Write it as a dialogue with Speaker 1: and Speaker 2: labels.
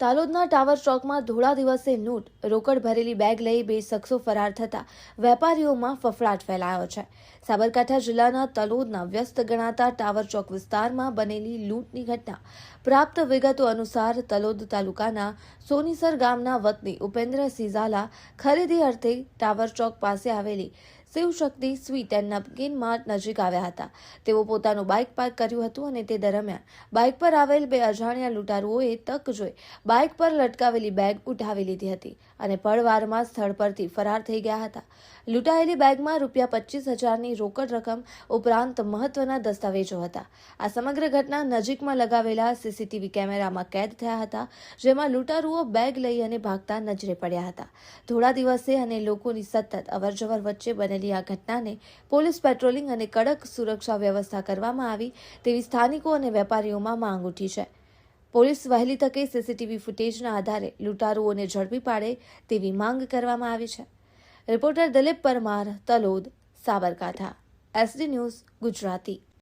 Speaker 1: તાલોદના tower ચોકમાં ધોળા દિવસે લૂંટ, રોકડ ભરેલી બેગ લઈ બે શખ્સો ફરાર થતા વેપારીઓમાં ફફડાટ ફેલાયો છે. સાબરકાંઠા જિલ્લાના તલોદના વ્યસ્ત ગણાતા ટાવર ચોક વિસ્તારમાં બનેલી લૂંટની ઘટના પ્રાપ્ત વિગતો અનુસાર તલોદ તાલુકાના સોનીસર ગામના વતની ઉપેન્દ્ર સિઝાલા ખરીદી અર્થે ટાવર ચોક પાસે આવેલી Shivshakti sweet and Namkeen mart નજીક આવ્યા હતા. તેઓ પોતાનું બાઇક પાર્ક કર્યું હતું અને તે દરમિયાન બાઇક પર આવેલ બે અજાણ્યા લૂંટારુઓએ તક જોઈ બાઇક પર લટકાવેલી બેગ ઉઠાવી લીધી હતી અને પળવારમાં સ્થળ પરથી ફરાર થઈ ગયા હતા. લૂંટાયેલી બેગમાં રૂપિયા પચીસ હજારની રોકડ રકમ ઉપરાંત મહત્વના દસ્તાવેજો હતા. આ સમગ્ર ઘટના નજીકમાં લગાવેલા સીસીટીવી કેમેરામાં કેદ થયા હતા, જેમાં લૂંટારુઓ બેગ લઈ અને ભાગતા નજરે પડ્યા હતા. થોડા દિવસે અને લોકોની સતત અવરજવર વચ્ચે બનેલી આ ઘટનાને પોલીસ પેટ્રોલિંગ અને કડક સુરક્ષા વ્યવસ્થા કરવામાં આવી તેવી સ્થાનિકો અને વેપારીઓમાં માંગ ઉઠી છે. પોલીસ વહેલી તકે સીસીટીવી ફૂટેજના આધારે લૂંટારુઓને ઝડપી પાડે તેવી માંગ કરવામાં આવી છે. Reporter Dilip Parmar, Talod, Sabarkantha. SD news Gujarati.